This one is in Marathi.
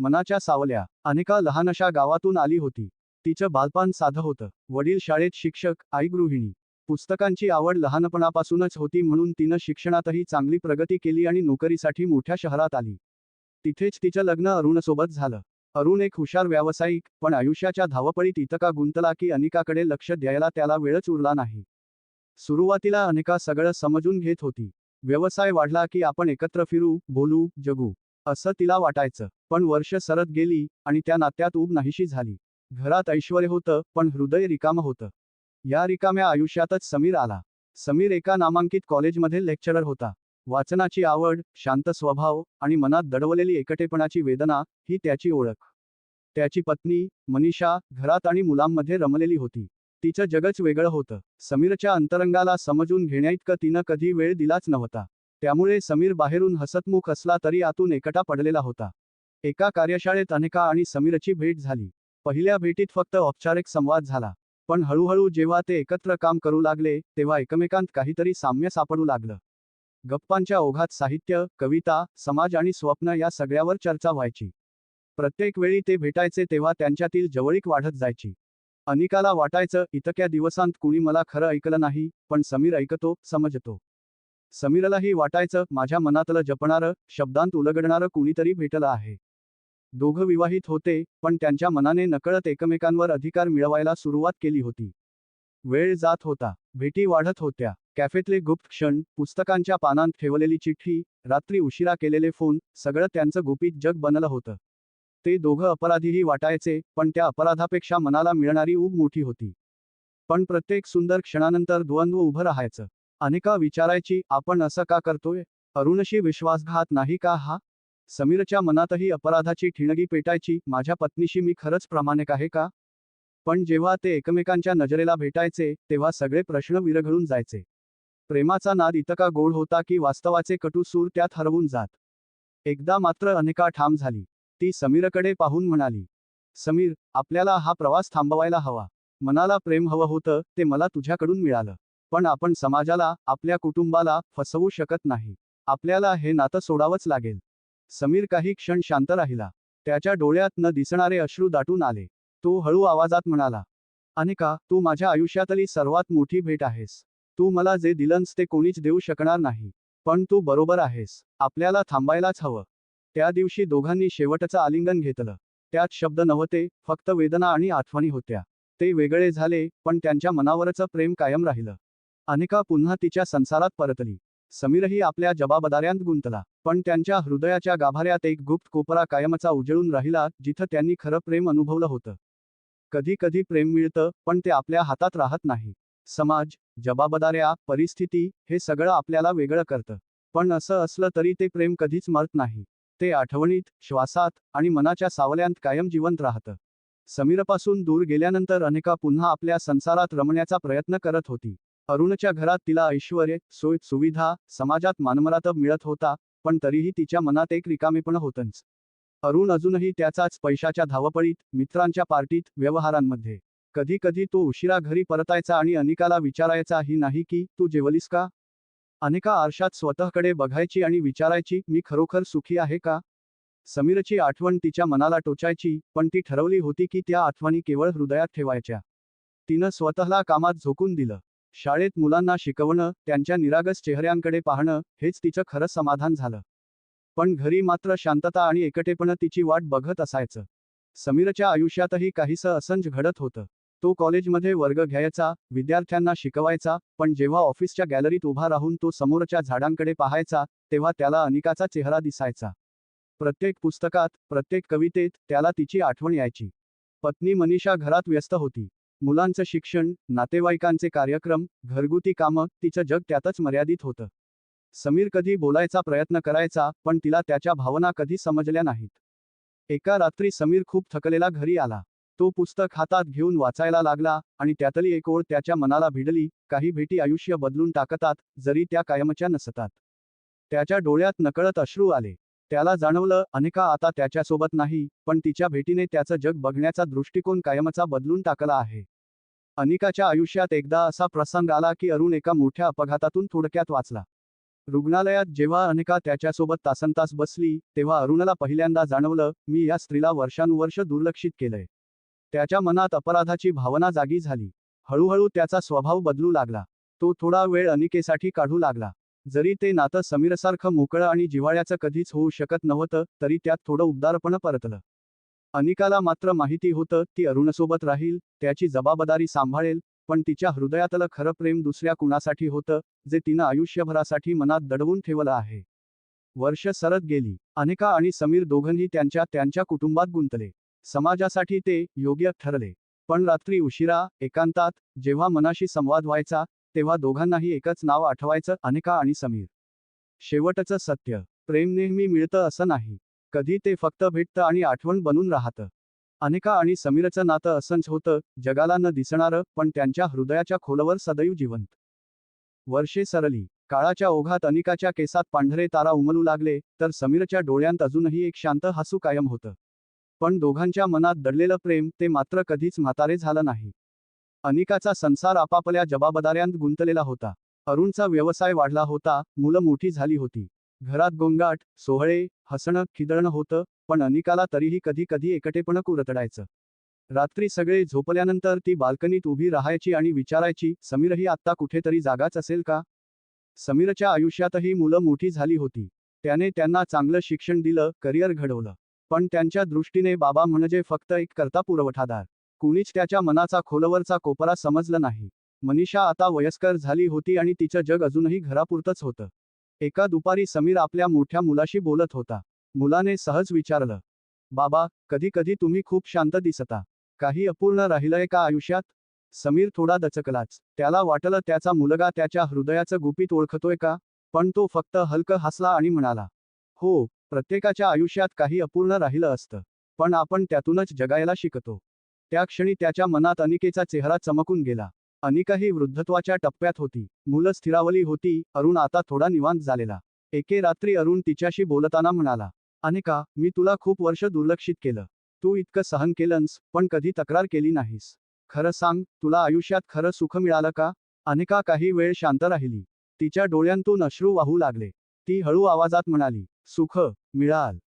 मनाच्या सावल्या अनेका लहानशा गावातून आली होती. तिचं बालपण साधं होतं. वडील शाळेत शिक्षक आई गृहिणी पुस्तकांची आवड लहानपणापासूनच होती म्हणून तिनं शिक्षणातही चांगली प्रगती केली आणि नोकरीसाठी मोठ्या शहरात आली. तिथेच तिचं लग्न अरुणसोबत झालं. अरुण एक हुशार व्यावसायिक पण आयुष्याच्या धावपळीत इतका गुंतला की अनेकाकडे लक्ष द्यायला त्याला वेळच उरला नाही. सुरुवातीला अनेका सगळं समजून घेत होती. व्यवसाय वाढला की आपण एकत्र फिरू बोलू जगू. असं तिला वाटायचं. पण वर्ष सरत गेली आणि त्या नात्यात ऊब नाहीशी झाली. घरात ऐश्वर होतं पण हृदय रिकामं होतं. या रिकाम्या आयुष्यातच समीर आला. समीर एका नामांकित कॉलेजमध्ये लेक्चरर होता. वाचनाची आवड शांत स्वभाव आणि मनात दडवलेली एकटेपणाची वेदना ही त्याची ओळख. त्याची पत्नी मनीषा घरात आणि मुलांमध्ये रमलेली होती. तिचं जगच वेगळं होतं. समीरच्या अंतरंगाला समजून घेण्याइतकं तिनं कधी वेळ दिलाच नव्हता. त्यामुळे समीर बाहेरून हसतमुख असला तरी आतून एकटा पडलेला होता. एका कार्यशाळेत अनेका आणि समीरची भेट झाली. पहिल्या भेटीत फक्त औपचारिक संवाद झाला. पण हळूहळू जेव्हा ते एकत्र काम करू लागले तेव्हा एकमेकांत काहीतरी साम्य सापडू लागलं. गप्पांच्या ओघात साहित्य कविता समाज आणि स्वप्न या सगळ्यावर चर्चा व्हायची. प्रत्येक वेळी ते भेटायचे तेव्हा त्यांच्यातील जवळीक वाढत जायची. अनिकाला वाटायचं इतक्या दिवसांत कुणी मला खरं ऐकलं नाही पण समीर ऐकतो समजतो. समीरलाही वाटायचं माझ्या मनातलं जपणारं शब्दांत उलगडणारं कुणीतरी भेटलं आहे. दोघं विवाहित होते पण त्यांच्या मनाने नकळत एकमेकांवर अधिकार मिळवायला सुरुवात केली होती. वेळ जात होता भेटी वाढत होत्या कॅफेतले गुप्त क्षण पुस्तकांच्या पानांत ठेवलेली चिठ्ठी रात्री उशिरा केलेले फोन सगळं त्यांचं गुपित जग बनलं होतं. ते दोघं अपराधीही वाटायचे पण त्या अपराधापेक्षा मनाला मिळणारी ऊब मोठी होती. पण प्रत्येक सुंदर क्षणानंतर द्वंद्व उभं राहायचं. अनेका विचारायची आपण असं का करतोय? अरुणशी विश्वासघात नाही का हा? समीरच्या मनातही अपराधाची ठिणगी पेटायची माझ्या पत्नीशी मी खरंच प्रामाणिक आहे का? पण जेव्हा ते एकमेकांच्या नजरेला भेटायचे तेव्हा सगळे प्रश्न विरघळून जायचे. प्रेमाचा नाद इतका गोड होता की वास्तवाचे कटू सूर त्यात हरवून जात. एकदा मात्र अनेका ठाम झाली. ती समीरकडे पाहून म्हणाली समीर आपल्याला हा प्रवास थांबवायला हवा. मनाला प्रेम हवं होतं ते मला तुझ्याकडून मिळालं. पण आपण समाजाला आपल्या कुटुंबाला फसवू शकत नाही. आपल्याला हे नातं सोडावंच लागेल. समीर काही क्षण शांत राहिला. त्याच्या डोळ्यात न दिसणारे अश्रू दाटून आले. तो हळू आवाजात म्हणाला अनेका तू माझ्या आयुष्यातली सर्वात मोठी भेट आहेस. तू मला जे दिलंस ते कोणीच देऊ शकणार नाही. पण तू बरोबर आहेस. आपल्याला थांबायलाच हवं. त्या दिवशी दोघांनी शेवटचं आलिंगन घेतलं. त्यात शब्द नव्हते फक्त वेदना आणि आठवणी होत्या. ते वेगळे झाले पण त्यांच्या मनावरचं प्रेम कायम राहिलं. अनिका पुन्हा तिच्या संसारात परतली. समीरही आपल्या जबाबदाऱ्यांत गुंतला पण त्यांच्या हृदयाच्या गाभाऱ्यात एक गुप्त कोपरा कायमचा उजळून राहिला जिथं त्यांनी खरं प्रेम अनुभवलं होतं. कधी कधी प्रेम मिळतं पण ते आपल्या हातात राहत नाही. समाज जबाबदाऱ्या परिस्थिती हे सगळं आपल्याला वेगळं करतं. पण असं असलं तरी ते प्रेम कधीच मरत नाही. ते आठवणीत श्वासात आणि मनाच्या सावल्यांत कायम जिवंत राहतं. समीरपासून दूर गेल्यानंतर अनेका पुन्हा आपल्या संसारात रमण्याचा प्रयत्न करत होती. अरुणच्या घरात तिला ऐश्वर सोय सुविधा समाजात मानमरातब मिळत होता पण तरीही तिच्या मनात एक रिकामेपण होतंच. अरुण अजूनही त्याचाच पैशाच्या धावपळीत मित्रांच्या पार्टीत व्यवहारांमध्ये. कधी कधी तो उशिरा घरी परतायचा आणि अनिकाला विचारायचा ही नाही की तू जेवलीस का? अनेका आरशात स्वतःकडे बघायची आणि विचारायची मी खरोखर सुखी आहे का? समीरची आठवण तिच्या मनाला टोचायची पण ती ठरवली होती की त्या आठवणी केवळ हृदयात ठेवायच्या. तिनं स्वतःला कामात झोकून दिलं. शाळेत मुलांना शिकवणं त्यांच्या निरागस चेहऱ्यांकडे पाहणं हेच तिचं खरं समाधान झालं. पण घरी मात्र शांतता आणि एकटेपण तिची वाट बघत असायचं. समीरच्या आयुष्यातही काहीसं असंज घडत होतं. तो कॉलेजमध्ये वर्ग घ्यायचा विद्यार्थ्यांना शिकवायचा पण जेव्हा ऑफिसच्या गॅलरीत उभा राहून तो समोरच्या झाडांकडे पाहायचा तेव्हा त्याला अनिकाचा चेहरा दिसायचा. प्रत्येक पुस्तकात प्रत्येक कवितेत त्याला तिची आठवण यायची. पत्नी मनीषा घरात व्यस्त होती. मुलांचं शिक्षण नातेवाईकांचे कार्यक्रम घरगुती कामं तिचं जग त्यातच मर्यादित होतं. समीर कधी बोलायचा प्रयत्न करायचा पण तिला त्याच्या भावना कधी समजल्या नाहीत. एका रात्री समीर खूप थकलेला घरी आला. तो पुस्तक हातात घेऊन वाचायला लागला आणि त्यातली एक ओळ त्याच्या मनाला भिडली काही भेटी आयुष्य बदलून टाकतात जरी त्या कायमच्या नसतात. त्याच्या डोळ्यात नकळत अश्रू आले. त्याला जाणवलं अनेका आता त्याच्यासोबत नाही पण तिच्या भेटीने त्याचं जग बघण्याचा दृष्टिकोन कायमचा बदलून टाकला आहे. अनिकाच्या आयुष्यात एकदा असा प्रसंग आला की अरुण एका मोठ्या अपघातातून थोडक्यात वाचला. रुग्णालयात जेव्हा अनेका त्याच्यासोबत तासनतास बसली तेव्हा अरुणला पहिल्यांदा जाणवलं मी या स्त्रीला वर्षानुवर्ष दुर्लक्षित केलंय. त्याच्या मनात अपराधाची भावना जागी झाली. हळूहळू त्याचा स्वभाव बदलू लागला. तो थोडा वेळ अनिकेसाठी काढू लागला. जरी ते नातं समीरसारखं मोकळं आणि जिव्हाळ्याचं कधीच होऊ शकत नव्हतं तरी त्यात थोडं उबदारपण परतलं. अनिकाला मात्र माहिती होतं ती अरुणसोबत राहील त्याची जबाबदारी सांभाळेल पण तिच्या हृदयातलं खरं प्रेम दुसऱ्या कुणासाठी होतं जे तिनं आयुष्यभरासाठी मनात दडवून ठेवलं आहे. वर्ष सरत गेली. अनिका आणि समीर दोघंही त्यांच्या त्यांच्या कुटुंबात गुंतले. समाजासाठी ते योग्य ठरले. पण रात्री उशिरा एकांतात जेव्हा मनाशी संवाद व्हायचा तेव्हा दोघांनाही एकच नाव आठवायचं अनेका आणि समीर. शेवटचं सत्य. प्रेम नेहमी मिळतं असं नाही. कधी ते फक्त भेटतं आणि आठवण बनून राहतं. अनेका आणि समीरचं नातं असंच होतं जगाला न दिसणारं पण त्यांच्या हृदयाच्या खोलवर सदैव जिवंत. वर्षे सरली. काळाच्या ओघात अनिकाच्या केसात पांढरे तारा उमलू लागले तर समीरच्या डोळ्यांत अजूनही एक शांत हसू कायम होतं. पण दोघांच्या मनात दडलेलं प्रेम ते मात्र कधीच म्हातारे झालं नाही. अनिकाचा संसार आपापल्या जबाबदाऱ्यांत गुंतलेला होता. अरुणचा व्यवसाय वाढला होता मुलं मोठी झाली होती. घरात गोंगाट सोहळे हसणं खिदळणं होतं पण अनिकाला तरीही कधी कधी एकटेपण कुरतडायचं. रात्री सगळे झोपल्यानंतर ती बाल्कनीत उभी राहायची आणि विचारायची समीरही आत्ता कुठेतरी जागाच असेल का? समीरच्या आयुष्यातही मुलं मोठी झाली होती. त्याने त्यांना चांगलं शिक्षण दिलं करिअर घडवलं. पण त्यांच्या दृष्टीने बाबा म्हणजे फक्त एक करता पुरवठादार. कुणीच त्याच्या मनाचा खोलवरचा कोपरा समजलं नाही. मनीषा आता वयस्कर झाली होती आणि तिचं जग अजूनही घरापुरतंच होतं. एका दुपारी समीर आपल्या मोठ्या मुलाशी बोलत होता. मुलाने सहज विचारलं बाबा कधी कधी तुम्ही खूप शांत दिसता. काही अपूर्ण राहिलंय का आयुष्यात? समीर थोडा दचकलाच. त्याला वाटलं त्याचा मुलगा त्याच्या हृदयाचं गुपित ओळखतोय का? पण तो फक्त हलकं हसला आणि म्हणाला हो प्रत्येकाच्या आयुष्यात काही अपूर्ण राहिलं असतं. पण आपण त्यातूनच जगायला शिकतो. त्या क्षणी त्याच्या मनात अनिकेचा चेहरा चमकून गेला. अनिकाही वृद्धत्वाच्या टप्प्यात होती. मुलं स्थिरावली होती. अरुण आता थोडा निवांत झालेला. एके रात्री अरुण तिच्याशी बोलताना म्हणाला अनिका मी तुला खूप वर्ष दुर्लक्षित केलं. तू इतकं सहन केलंस पण कधी तक्रार केली नाहीस. खरं सांग तुला आयुष्यात खरं सुख मिळालं का? अनिका काही वेळ शांत राहिली. तिच्या डोळ्यांतून अश्रू वाहू लागले. ती हळू आवाजात म्हणाली सुख मिळाल.